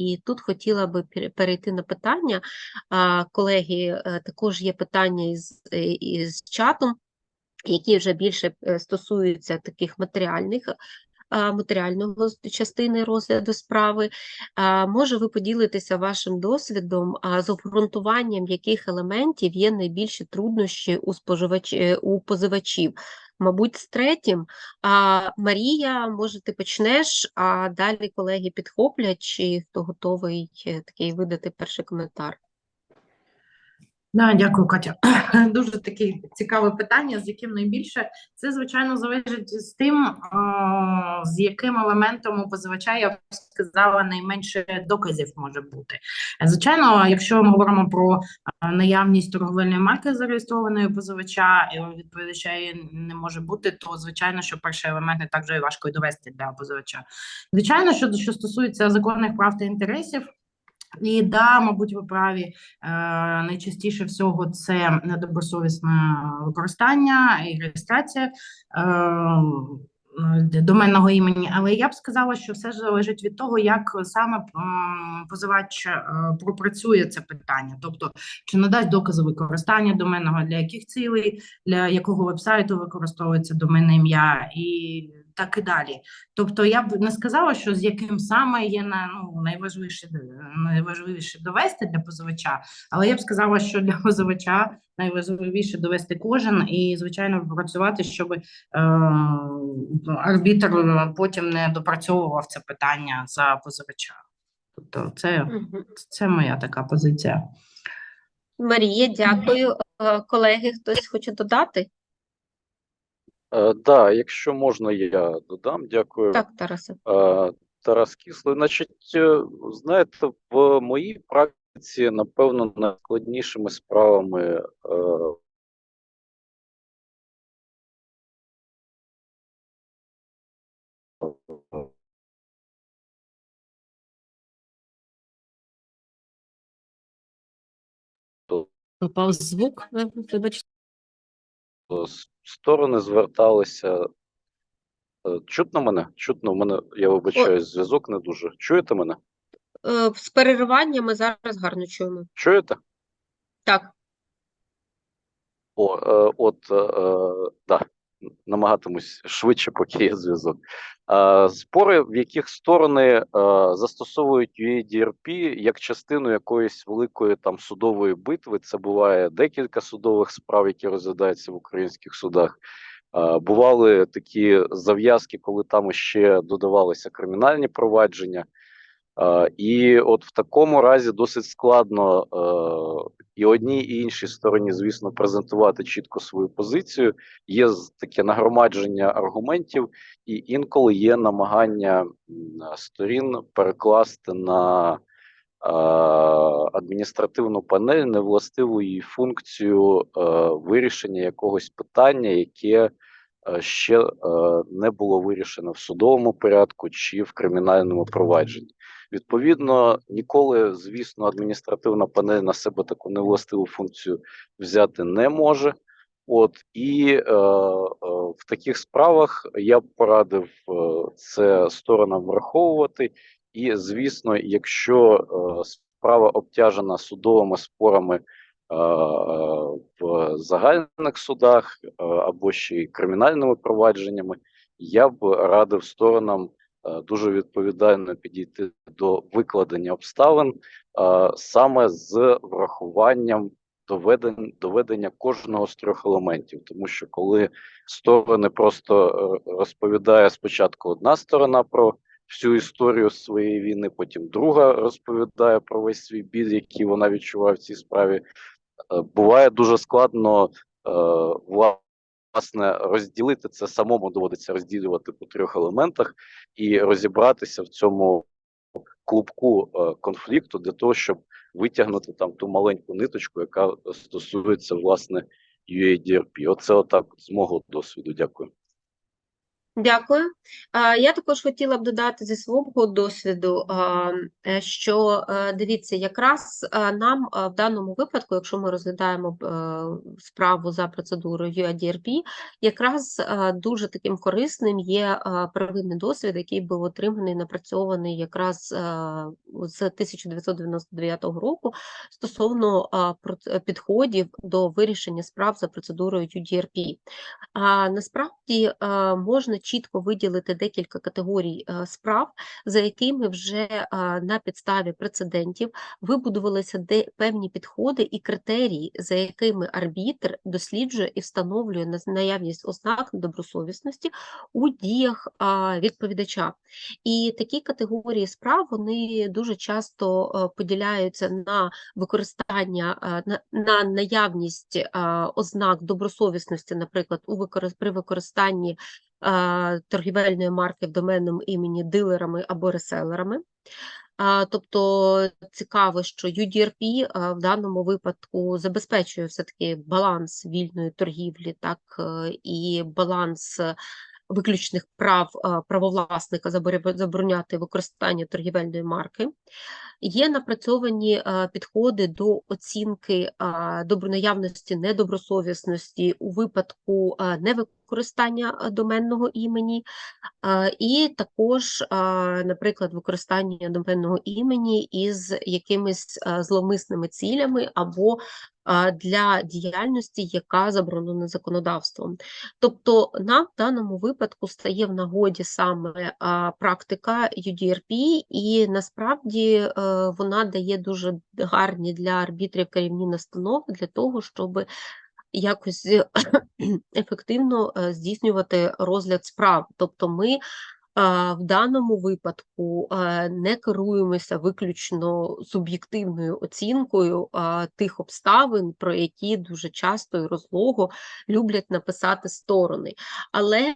І тут хотіла би перейти на питання. Колеги, е, також є питання із, е, із чатом, які вже більше е, стосуються таких матеріальних. Матеріального частини розгляду справи. Може, ви поділитеся вашим досвідом з обґрунтуванням яких елементів є найбільші труднощі у споживач... у позивачів? Мабуть, з третім. А, Марія, може, ти почнеш, а далі колеги підхоплять, чи хто готовий е, такий видати перший коментар? Да, дякую, Катя. Дуже таке цікаве питання, з яким найбільше це, звичайно, залежить з тим, з яким елементом у позивача я б сказала, найменше доказів може бути. Звичайно, якщо ми говоримо про наявність торговельної марки зареєстрованої позивача, і відповідача її не може бути, то звичайно, що перший елемент не так важко довести для позивача. Звичайно, що, що стосується законних прав та інтересів. І да, мабуть, ви праві. Е, найчастіше всього це недобросовісне використання і реєстрація е, доменного імені. Але я б сказала, що все залежить від того, як саме позивач е, пропрацює це питання, тобто чи надасть докази використання доменного, для яких цілей, для якого вебсайту використовується доменне ім'я і так і далі. Тобто я б не сказала, що з яким саме є на ну найважливіше найважливіше довести для позивача, але я б сказала, що для позивача найважливіше довести кожен і звичайно працювати, щоб е, арбітр потім не допрацьовував це питання за позивача. Тобто, це, це моя така позиція. Марія, дякую. Е, Колеги, хтось хоче додати? Е, да, якщо можна, я додам. Дякую. Так, Тарасе. Е, Тарас Кислий. Значить, е, знаєте, в моїй практиці, напевно, найскладнішими справами е, Попав звук, вибачте. Сторони зверталися. Е, Чутно мене? Чутно, в мене, я вибачаюсь, зв'язок не дуже. Чуєте мене? Е, З перериваннями зараз гарно чуємо. Чуєте? Так, О, е, от, да, намагатимусь швидше, поки є зв'язок. Спори, в яких сторони застосовують UADRP як частину якоїсь великої там судової битви. Це буває декілька судових справ, які розглядаються в українських судах. Бували такі зав'язки, коли там ще додавалися кримінальні провадження. І от в такому разі досить складно і одній, і іншій стороні, звісно, презентувати чітко свою позицію. Є таке нагромадження аргументів, і інколи є намагання сторін перекласти на е, адміністративну панель невластиву їй функцію е, вирішення якогось питання, яке е, ще не було вирішено в судовому порядку чи в кримінальному провадженні. Відповідно, ніколи, звісно, адміністративна панель на себе таку невластиву функцію взяти не може. От і е, е, в таких справах я б порадив е, це сторонам враховувати. І, звісно, якщо е, справа обтяжена судовими спорами е, в загальних судах е, або ще й кримінальними провадженнями, я б радив сторонам дуже відповідально підійти до викладення обставин е, саме з врахуванням доведень, доведення кожного з трьох елементів, тому що коли сторони просто е, розповідає спочатку одна сторона про всю історію своєї війни, потім друга розповідає про весь свій біль, який вона відчуває в цій справі. Е, Буває дуже складно е, власне розділити це самому доводиться розділювати по трьох елементах і розібратися в цьому клубку е, конфлікту для того, щоб витягнути там ту маленьку ниточку, яка стосується власне UADRP. Оце отак з мого досвіду. Дякую. Дякую. Я також хотіла б додати зі свого досвіду, е, що е, дивіться, якраз е, нам в даному випадку, якщо ми розглядаємо справу за процедурою UADRP, якраз дуже таким корисним є первинний досвід, який був отриманий, напрацьований якраз з 1999 року стосовно підходів до вирішення справ за процедурою UDRP. Насправді можна чітко виділити декілька категорій справ, за якими вже на підставі прецедентів вибудувалися де певні підходи і критерії, за якими арбітр досліджує і встановлює наявність ознак недобросовісності у діях відповідача. І такі категорії справ вони дуже часто е, поділяються на використання е, на, на наявність е, ознак добросовісності, наприклад, у використ- при використанні е, торгівельної марки в доменному імені дилерами або реселерами. Тобто цікаво, що UDRP в даному випадку забезпечує все-таки баланс вільної торгівлі, так е, і баланс е, виключних прав правовласника заборе- забороняти використання торгівельної марки. Є напрацьовані а, підходи до оцінки а, добронаявності недобросовісності у випадку а, невикористання доменного імені, і також, наприклад, використання доменного імені із якимись зловмисними цілями або для діяльності, яка заборонена законодавством. Тобто нам в даному випадку стає в нагоді саме практика UDRP, і насправді е, вона дає дуже гарні для арбітрів керівні настанови для того, щоб якось ефективно е, здійснювати розгляд справ. Тобто ми в даному випадку не керуємося виключно суб'єктивною оцінкою тих обставин, про які дуже часто і розлого люблять написати сторони. Але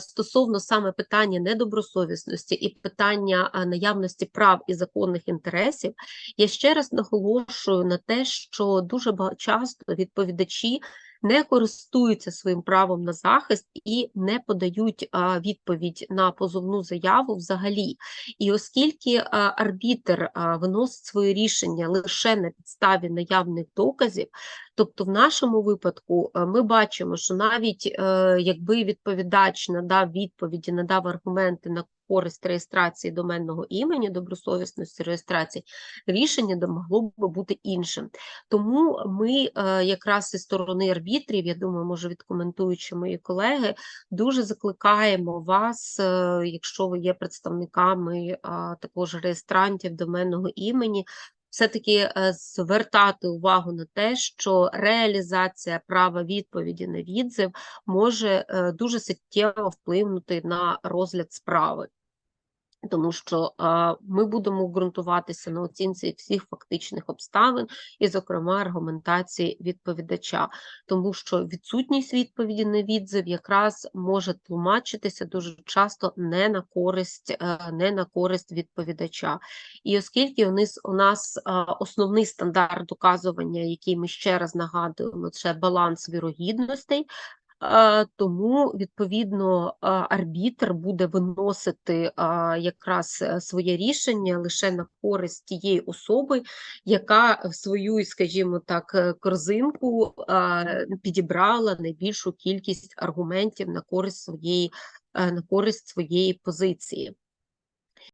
стосовно саме питання недобросовісності і питання наявності прав і законних інтересів, я ще раз наголошую на те, що дуже часто відповідачі не користуються своїм правом на захист і не подають відповідь на позовну заяву взагалі. І оскільки арбітр виносить своє рішення лише на підставі наявних доказів, тобто в нашому випадку ми бачимо, що навіть е, якби відповідач надав відповіді, надав аргументи на користь реєстрації доменного імені, добросовісності реєстрації, рішення могло б бути іншим. Тому ми е, якраз зі сторони арбітрів, я думаю, може відкоментуючи мої колеги, дуже закликаємо вас, е, якщо ви є представниками також реєстрантів доменного імені, все-таки е, звертати увагу на те, що реалізація права відповіді на відзив може е, дуже суттєво вплинути на розгляд справи. Тому що а, ми будемо ґрунтуватися на оцінці всіх фактичних обставин і, зокрема, аргументації відповідача, тому що відсутність відповіді на відзив якраз може тлумачитися дуже часто не на користь, е, не на користь відповідача. І оскільки у нас, у нас основний стандарт доказування, який ми ще раз нагадуємо, це баланс вірогідностей. Тому, відповідно, арбітр буде виносити якраз е, своє рішення лише на користь тієї особи, яка в свою, скажімо так, е, корзинку підібрала найбільшу кількість аргументів на користь своєї, е, на користь своєї позиції.